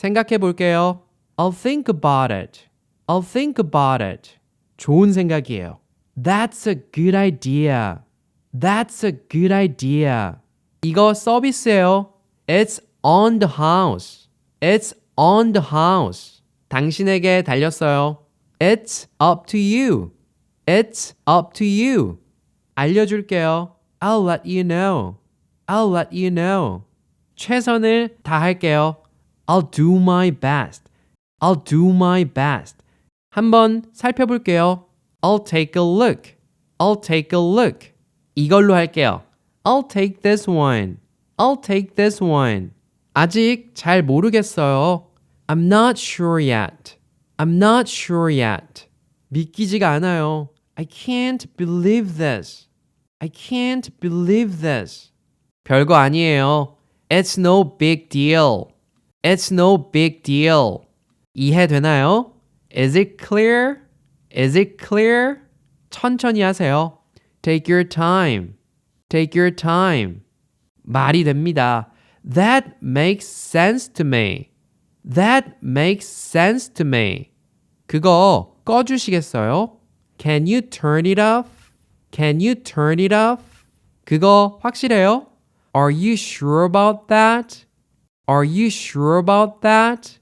생각해 볼게요. I'll think about it. I'll think about it. 좋은 생각이에요. That's a good idea. That's a good idea. 이거 서비스예요. It's on the house. It's on the house. 당신에게 달렸어요. It's up to you. It's up to you. 알려줄게요. I'll let you know. I'll let you know. 최선을 다할게요. I'll do my best. I'll do my best. 한번 살펴볼게요. I'll take a look. I'll take a look. 이걸로 할게요. I'll take this one. I'll take this one. 아직 잘 모르겠어요. I'm not sure yet. I'm not sure yet. 믿기지가 않아요. I can't believe this. I can't believe this. 별거 아니에요. It's no big deal. It's no big deal. 이해되나요? Is it clear? Is it clear? 천천히 하세요. Take your time. Take your time. 말이 됩니다. That makes sense to me. That makes sense to me. 그거 꺼주시겠어요? Can you turn it off? Can you turn it off? 그거 확실해요? Are you sure about that? Are you sure about that?